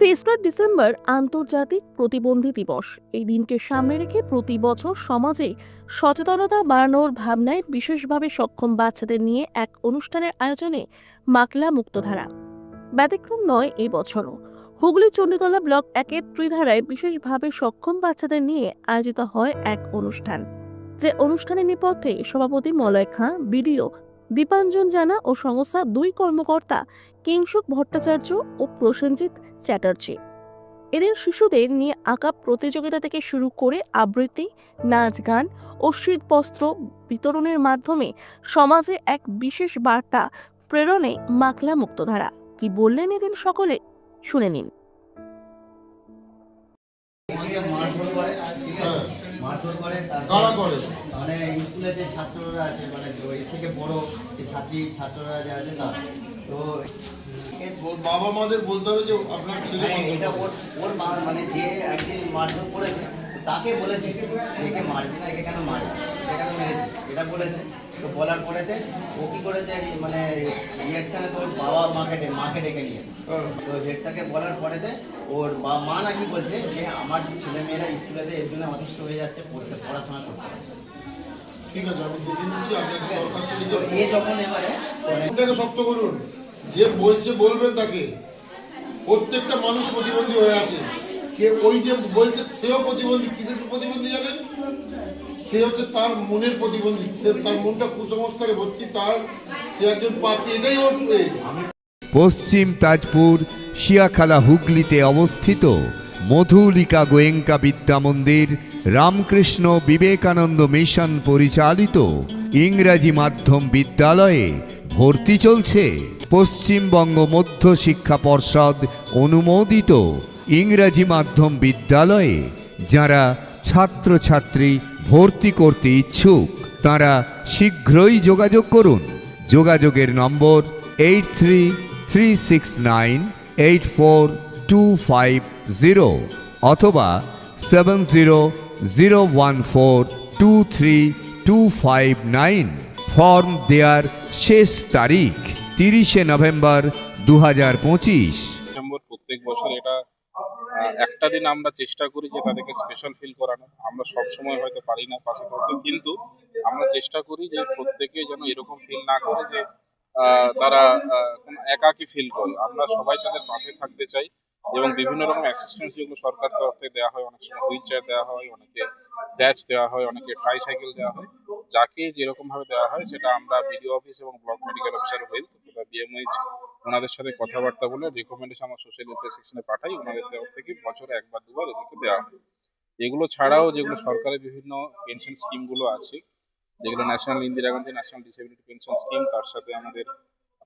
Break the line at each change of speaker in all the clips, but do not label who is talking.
তেসরা ডিসেম্বর আন্তর্জাতিক প্রতিবন্ধী দিবস। এই দিনকে সামনে রেখে প্রতি বছর সমাজে সচেতনতা বাড়ানোর ভাবনায় বিশেষভাবে সক্ষম বাচ্চাদের নিয়ে এক অনুষ্ঠানের আয়োজনে মাকলা মুক্তধারা। ব্যতিক্রম নয় এই বছরও। হুগলি চণ্ডীতলা ব্লক একের ত্রিধারায় বিশেষভাবে সক্ষম বাচ্চাদের নিয়ে আয়োজিত হয় এক অনুষ্ঠান। যে অনুষ্ঠানের নেপথ্যে সভাপতি মলয় খাঁ, বিডিও দীপাঞ্জন জানা ও সংস্থা দুই কর্মকর্তা কিংসুক ভট্টাচার্য ও প্রসেনজিৎ চ্যাটার্জি। এদের শিশুদের নিয়ে আঁকা প্রতিযোগিতা থেকে শুরু করে আবৃত্তি নাচ গান ও শীতবস্ত্র বিতরণের মাধ্যমে সমাজে এক বিশেষ বার্তা প্রেরণে মাকলা মুক্তধারা। কি বললেন এদিন সকলে? শুনে নিন।
মারধর করে মানে স্কুলে যে ছাত্ররা আছে মানে এর থেকে বড় যে ছাত্রী ছাত্ররা যে আছে তার তো
ওর বাবা মাদের বলতে হবে যে আপনার ছেলে
মানে এটা ওর ওর মা- মানে যে একদিন মারধর করেছে তাকে বলেছে একে মারবি না একে কেন মারবি একে কেন মেরেছি এটা বলেছে তো বলার পরেতে ও কি করেছে মানে রিয়াকশানে তো ওর বাবা মাকে ডে- মাকে ডেকে নিয়ে
হ্যাঁ।
তো স্যারকে বলার পরেতে ওর বা- মা নাকি বলছে যে আমার ছেলে মেয়েরা স্কুলেতে এর জন্য অতিষ্ঠ হয়ে যাচ্ছে পড়তে পড়াশোনা করতে পারছে না।
ঠিক আছে আমি দেখে নিচ্ছি আপনাকে দরখাস্ত
তো
লিখে
এ যখন এবারে
এটাকে শক্ত করুন। যে বলছে বলবেন তাকে। প্রত্যেকটা মানুষ প্রতিবন্ধী হয়ে আছে। কে ওই যে বলছে সেও প্রতিবন্ধী। কিসের প্রতিবন্ধী জানেন? সে হচ্ছে তার মনের প্রতিবন্ধী। সে তার মনটা কুসংস্কারে ভর্তি তার সে একজন পাপি এটাই ওর
পশ্চিম তাজপুর শিয়াখালা হুগলিতে অবস্থিত মধুলিকা গোয়েঙ্কা বিদ্যা মন্দির রামকৃষ্ণ বিবেকানন্দ মিশন পরিচালিত ইংরাজি মাধ্যম বিদ্যালয়ে ভর্তি চলছে পশ্চিমবঙ্গ মধ্য শিক্ষা পর্ষদ অনুমোদিত ইংরাজি মাধ্যম বিদ্যালয়ে। যারা ছাত্রছাত্রী ভর্তি করতে ইচ্ছুক, তারা শীঘ্রই যোগাযোগ করুন। যোগাযোগের নম্বর eight three three six nine eight four two five zero অথবা seven zero zero one four two three two five nine form দেয়ার শেষ তারিখ তিরিশে নভেম্বর দু হাজার পঁচিশ
প্রত্যেক বছর এটা একটা দিন আমরা চেষ্টা করি যে তাদেরকে স্পেশাল ফিল করানো আমরা সব সময় হয়তো পারি না পাশে থাকতে, কিন্তু আমরা চেষ্টা করি যে প্রত্যেকে যেন এরকম ফিল না করে যে তারা একাকী ফিল করে। আমরা সবাই তাদের পাশে থাকতে চাই। এবং বিভিন্ন রকম অ্যাসিস্ট্যান্স যেগুলো সরকার তরফ থেকে দেওয়া হয়, অনেক সময় হুইল চেয়ার দেওয়া হয়, অনেকে ক্যাচ দেওয়া হয়, অনেকে ট্রাইসাইকেল দেওয়া হয়। যাকে যেরকম ভাবে দেওয়া হয় সেটা আমরা বিডিও অফিস এবং ব্লক মেডিকেল অফিসার হেলথ তথা বিএমএইচ ওনাদের সাথে কথাবার্তা বলে রেকমেন্ডেশন আমার সোশ্যাল ওয়েলফেয়ার সেকশনে পাঠাই। ওনাদের তরফ থেকে বছরে একবার, দুবার এদেরকে দেওয়া হয়। এগুলো ছাড়াও যেগুলো সরকারের বিভিন্ন পেনশন স্কিমগুলো আছে, যেগুলো national Indira Gandhi national disability pension scheme তার সাথে আমাদের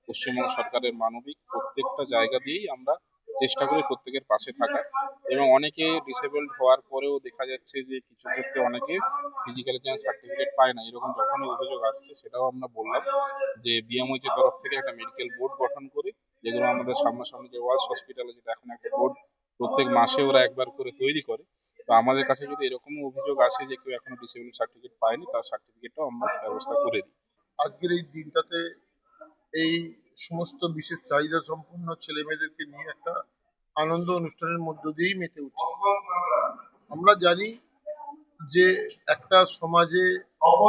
পশ্চিমবঙ্গ সরকারের মানবিক প্রত্যেকটা জায়গা দিয়েই আমরা চেষ্টা করি প্রত্যেকের পাশে থাকার। এবং অনেকে ডিসেবলড হওয়ার পরেও দেখা যাচ্ছে যে কিছু ক্ষেত্রে অনেকে ফিজিক্যাল জ্ঞান সার্টিফিকেট পায় না। এরকম যখনই অভিযোগ আসছে, সেটাও আমরা বললাম যে বিএমওইচ এর তরফ থেকে একটা মেডিকেল বোর্ড গঠন করে, যেগুলো আমাদের সামনাসামনি যে ওয়ার্স হসপিটালে যেটা এখন একটা বোর্ড প্রত্যেক মাসে ওরা একবার করে তৈরি করে। তো আমাদের কাছে যদি এরকম অভিযোগ আসে যে কেউ এখনও ডিসেবল সার্টিফিকেট পায়নি, তার সার্টিফিকেটটাও আমরা ব্যবস্থা করে দিই।
আজকের এই দিনটাতে এই সমস্ত বিশেষ চাহিদা সম্পন্ন ছেলে মেয়েদেরকে নিয়ে একটা আনন্দ অনুষ্ঠানের মধ্য দিয়েই মেতে উঠছে আমরা জানি যে একটা সমাজে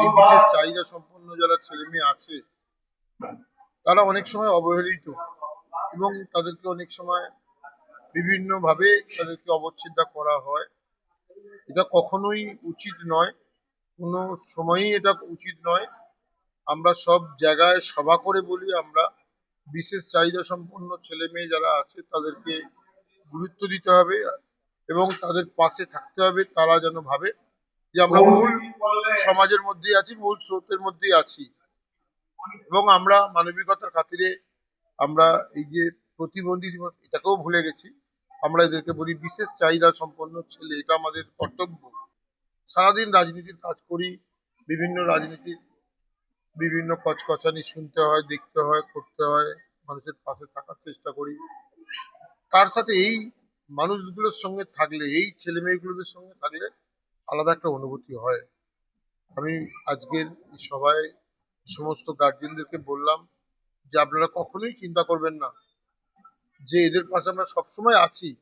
এই বিশেষ চাহিদা সম্পন্ন যারা ছেলে মেয়ে আছে, তারা অনেক সময় অবহেলিত এবং তাদেরকে অনেক সময় বিভিন্নভাবে তাদেরকে অবচ্ছেদা করা হয়। এটা কখনোই উচিত নয়, কোনো সময়ই এটা উচিত নয়। আমরা সব জায়গায় সভা করে বলি, আমরা বিশেষ চাহিদা সম্পন্ন ছেলে মেয়ে যারা আছে, তাদেরকে গুরুত্ব দিতে হবে এবং তাদের পাশে থাকতে হবে তারা যেন ভাবে যে আমরা মূল সমাজের মধ্যেই আছি মূল স্রোতের মধ্যেই আছি। এবং আমরা মানবিকতার খাতিরে আমরা এই যে প্রতিবন্ধী দিবস এটাকেও ভুলে গেছি। আমরা এদেরকে বলি বিশেষ চাহিদা সম্পন্ন ছেলে এটা আমাদের কর্তব্য। সারাদিন রাজনীতির কাজ করি বিভিন্ন রাজনীতির বিভিন্ন কচকচানি শুনতে হয় দেখতে হয় করতে হয় মানুষের পাশে থাকার চেষ্টা করি। তার সাথে এই মানুষগুলোর সঙ্গে থাকলে, এই ছেলে মেয়েগুলোদের সঙ্গে থাকলে আলাদা একটা অনুভূতি হয়। আমি আজকের সভায় সমস্ত গার্জেনদেরকে বললাম যে, আপনারা কখনোই চিন্তা করবেন না যে, এদের পাশে আমরা সবসময় আছি।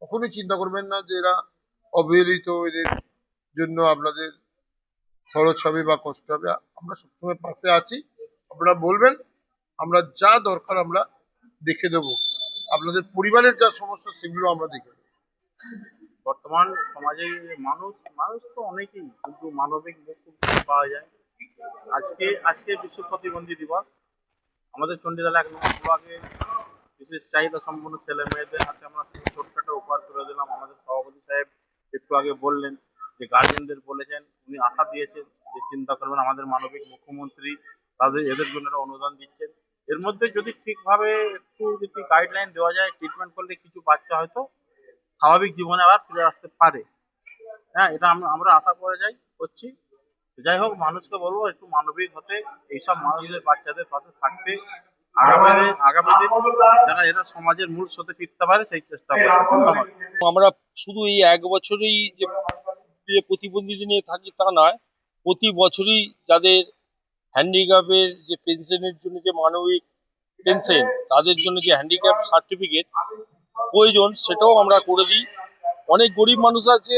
কখনোই চিন্তা করবেন না যে, এরা অবহেলিত, এদের জন্য আপনাদের খরচ হবে বা কষ্ট হবে। আমরা সবসময় পাশে আছি। আপনারা বলবেন, আমরা যা দরকার আমরা দেখে দেবো। আপনাদের পরিবারের যা সমস্যা, সেগুলো আমরা দেখে
বর্তমান সমাজে মানুষ মানুষ তো অনেকেই, কিন্তু মানবিক পাওয়া যায়। আজকে আজকে বিশ্ব প্রতিবন্ধী দিবস। আমাদের চণ্ডীদাল এক নম্বর ব্লকে বিশেষ চাহিদা সম্পন্ন ছেলে মেয়েদের হাতে আমরা ছোট্ট উপহার তুলে দিলাম। আমাদের সভাপতি সাহেব একটু আগে বললেন যে গার্জেনদের বলেছেন, উনি আশা দিয়েছেন যে চিন্তা করবেন, আমাদের মানবিক মুখ্যমন্ত্রী তাদের, এদের জন্য অনুদান দিচ্ছেন। এর মধ্যে যদি ঠিকভাবে একটু যদি গাইডলাইন দেওয়া যায় ট্রিটমেন্ট করলে কিছু বাচ্চা হয়তো স্বাভাবিক জীবনে আবার ফিরে আসতে পারে। হ্যাঁ এটা আমরা আশা করে যাই, করছি। যাই হোক, মানুষকে বলব, একটু মানবিক হতে, এইসব মানুষদের, বাচ্চাদের পাশে থাকতে, আগামী দিন আগামী দিন যারা সমাজের মূল ফিরতে পারে, সেই চেষ্টা
আমরা শুধু এই এক বছরেই যে প্রতিবন্ধীদের নিয়ে থাকি তা নয়, প্রতি বছরই যাদের হ্যান্ডিক্যাপের যে পেনশনের জন্য যে মানবিক পেনশন তাদের জন্য যে হ্যান্ডিক্যাপ সার্টিফিকেট প্রয়োজন, সেটাও আমরা করে দিই। অনেক গরিব মানুষ আছে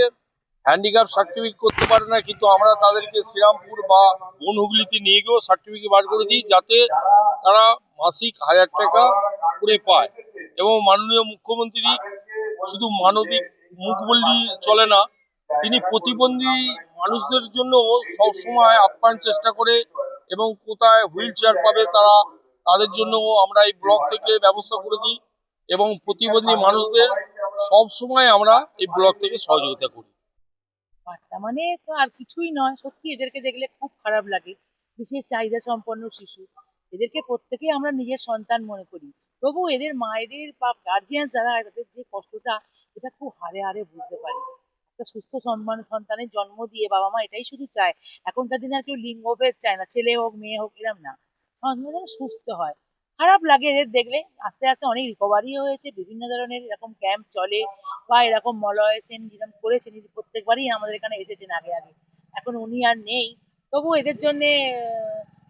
হ্যান্ডিক্যাপ সার্টিফিকেট করতে পারে না, কিন্তু আমরা তাদেরকে শ্রীরামপুর বা বন হুগলিতে নিয়ে গিয়েও সার্টিফিকেট বার করে দিই, যাতে তারা মাসিক হাজার টাকা করে পায়। এবং মাননীয় মুখ্যমন্ত্রী শুধু মানবিক মুখ বললেই চলে না, তিনি প্রতিবন্ধী মানুষদের জন্য সবসময় আপ্যায়ন চেষ্টা করে এবং কোথায় হুইল চেয়ার পাবে তারা, তাদের জন্য আমরা এই ব্লক থেকে ব্যবস্থা করে দিই এবং প্রতিবন্ধী মানুষদের সব সময় আমরা এই ব্লক থেকে সহযোগিতা করি।
বার্তা মানে তো আর কিছুই নয়, সত্যি এদেরকে দেখলে খুব খারাপ লাগে, বিশেষ চাহিদা সম্পন্ন শিশু। এদেরকে প্রত্যেকেই আমরা নিজের সন্তান মনে করি। তবু এদের মায়েদের বা গার্জিয়ান যারা তাদের যে কষ্টটা, এটা খুব হারে হারে বুঝতে পারি। একটা সুস্থ সম্মান সন্তানের জন্ম দিয়ে বাবা মা এটাই শুধু চায়। এখনকার দিনে আর কেউ লিঙ্গভেদ চায় না। ছেলে হোক, মেয়ে হোক, এরম না। সন্তান যেন সুস্থ হয়। খারাপ লাগে এদের দেখলে। আস্তে আস্তে অনেক রিকভারি হয়েছে। বিভিন্ন ধরনের এরকম ক্যাম্প চলে বা এরকম মলয় সেন যেরকম করেছেন। প্রত্যেকবারই আমাদের এখানে এসেছেন আগে আগে। এখন উনি আর নেই। তবু এদের জন্য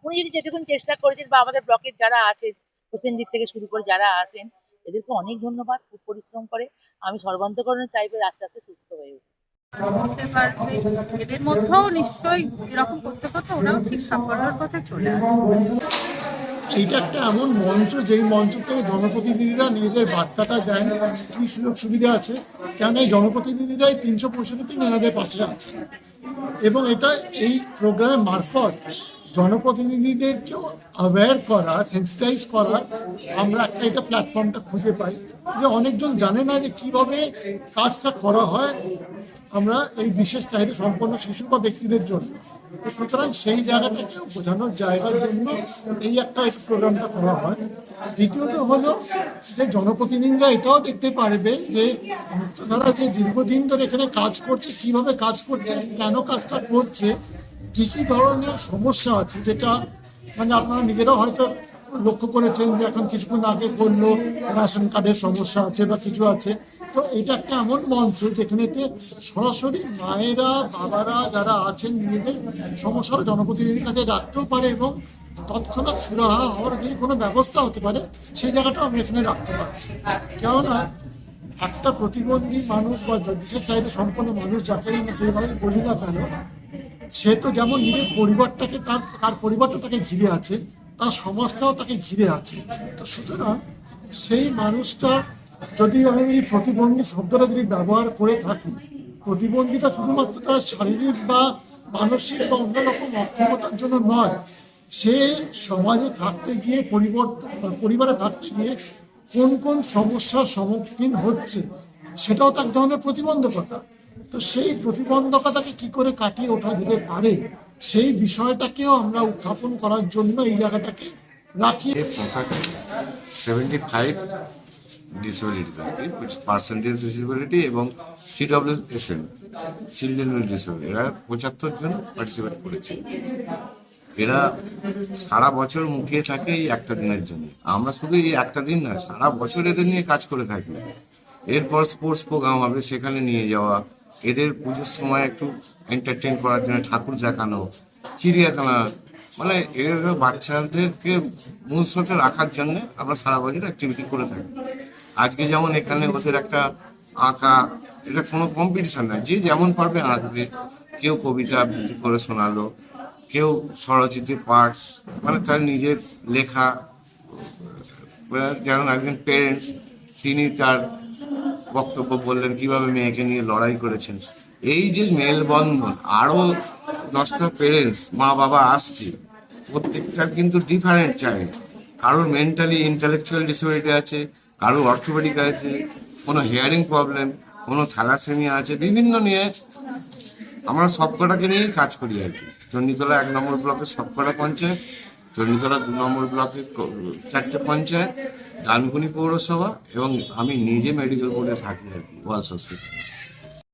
উনি যদি যেটুকুন চেষ্টা করেছেন বা আমাদের ব্লকের যারা আছেন হোসেনজিৎ থেকে শুরু করে যারা আছেন, এদেরকে অনেক ধন্যবাদ। খুব পরিশ্রম করে। আমি সর্বান্তকরণে চাইবে আস্তে আস্তে সুস্থ হয়ে উঠুক
করতে পারবে। এদের মধ্যেও নিশ্চয়ই এরকম করতে করতে ওরাও ঠিক সাফল্যের পথে চলে আসবে।
এইটা একটা এমন মঞ্চ, যেই মঞ্চ থেকে জনপ্রতিনিধিরা নিজেদের বার্তাটা দেন, কি সুযোগ সুবিধা আছে। কেন এই জনপ্রতিনিধিরাই তিনশো পঁয়ষট্টি দিন এনাদের পাশে আছে? এবং এটা এই প্রোগ্রামের মারফত জনপ্রতিনিধিদেরকেও অ্যাওয়্যার করা সেন্সিটাইজ করার আমরা একটা এটা প্ল্যাটফর্মটা খুঁজে পাই। যে অনেকজন জানে না যে কীভাবে কাজটা করা হয় আমরা এই বিশেষ চাহিদা সম্পন্ন শিশু বা ব্যক্তিদের জন্য। সুতরাং সেই জায়গাটাকে বোঝানোর জায়গার জন্য এই একটা প্রোগ্রামটা করা হয়। দ্বিতীয়ত হলো যে জনপ্রতিনিধিরা এটাও দেখতে পারবে যে তারা যে দীর্ঘদিন ধরে এখানে কাজ করছে, কীভাবে কাজ করছে, কেন কাজটা করছে, কি কি ধরনের সমস্যা আছে, যেটা মানে আপনারা নিজেরাও হয়তো লক্ষ্য করেছেন যে এখন কিছুক্ষণ আগে বলল রেশন কার্ডের সমস্যা আছে বা কিছু আছে। তো এটা একটা এমন মঞ্চ যেখানেতে সরাসরি মায়েরা, বাবারা যারা আছেন নিজেদের সমস্যার জনপ্রতিনিধির কাছে রাখতেও পারে এবং তৎক্ষণাৎ সুরাহা হওয়ার যদি কোনো ব্যবস্থা হতে পারে, সেই জায়গাটাও আমি এখানে রাখতে পারছি। কেননা একটা প্রতিবন্ধী মানুষ বা বিশেষ চাহিদা সম্পন্ন মানুষ যাকে আমরা যেভাবে বলি না কেন, সে তো যেমন নিজের পরিবারটাকে তার তার পরিবারটা তাকে ঘিরে আছে তার সমাজটাও তাকে ঘিরে আছে। তো সুতরাং সেই মানুষটার যদি আমি এই প্রতিবন্ধী শব্দটা যদি ব্যবহার করে থাকি, প্রতিবন্ধীটা শুধুমাত্র তার শারীরিক বা মানসিক বা অন্য রকম অক্ষমতার জন্য নয়, সে সমাজে থাকতে গিয়ে পরিবর্তন পরিবারে থাকতে গিয়ে কোন কোন সমস্যার সম্মুখীন হচ্ছে, সেটাও তার ধরনের প্রতিবন্ধকতা। তো সেই প্রতিবন্ধকতাকে কি করে কাটিয়ে ওঠা যেতে পারে সেই বিষয়টাকেও আমরা উত্থাপন করার জন্য এই জায়গাটাকে রাখি।
সেভেন্টি ফাইভ পার্সেন্টেজ এবং এরা পঁচাত্তর জন পার্টিসিপেট করেছে। এরা সারা বছর মুখিয়ে থাকে এই একটা দিনের জন্য। আমরা শুধু এই একটা দিন না সারা বছর এদের নিয়ে কাজ করে থাকি। এরপর স্পোর্টস প্রোগ্রাম হবে, সেখানে নিয়ে যাওয়া এদের পুজোর সময় একটু এন্টারটেন করার জন্য ঠাকুর দেখানো, চিড়িয়াখানা মানে এর বাচ্চাদেরকে মূল স্রোতে রাখার জন্য আমরা সারা বছর অ্যাক্টিভিটি করে থাকি। আজকে যেমন এখানে ওদের একটা আঁকা, এটা কোনো কম্পিটিশন না, যে যেমন পারবে আঁকবে। কেউ কবিতা আবৃত্তি করে শোনালো, কেউ স্বরচিত পাঠ মানে তার নিজের লেখা যেমন একজন পেরেন্টস তিনি তার বক্তব্য বললেন, কীভাবে মেয়েকে নিয়ে লড়াই করেছেন? এই যে মেলবন্ধন, আরও দশটা পেরেন্টস মা বাবা আসছে প্রত্যেকটার কিন্তু ডিফারেন্ট চাইল্ড কারোর মেন্টালি ইন্টালেকচুয়াল ডিসেবিলিটি আছে, কারোর অর্থোপেডিক আছে, কোনো হিয়ারিং প্রবলেম কোনো থ্যালাসেমিয়া আছে, বিভিন্ন নিয়ে আমরা সবকটাকে নিয়েই কাজ করি আর কি। চণ্ডীতলা এক নম্বর ব্লকের সবকটা পঞ্চায়েত, চণ্ডীতলা দু নম্বর ব্লকের চারটে পঞ্চায়েত। ডানকুনি পৌরসভা এবং আমি নিজে মেডিকেল বোর্ডে থাকি আর কি ওয়ার্ল্ড হসপিটাল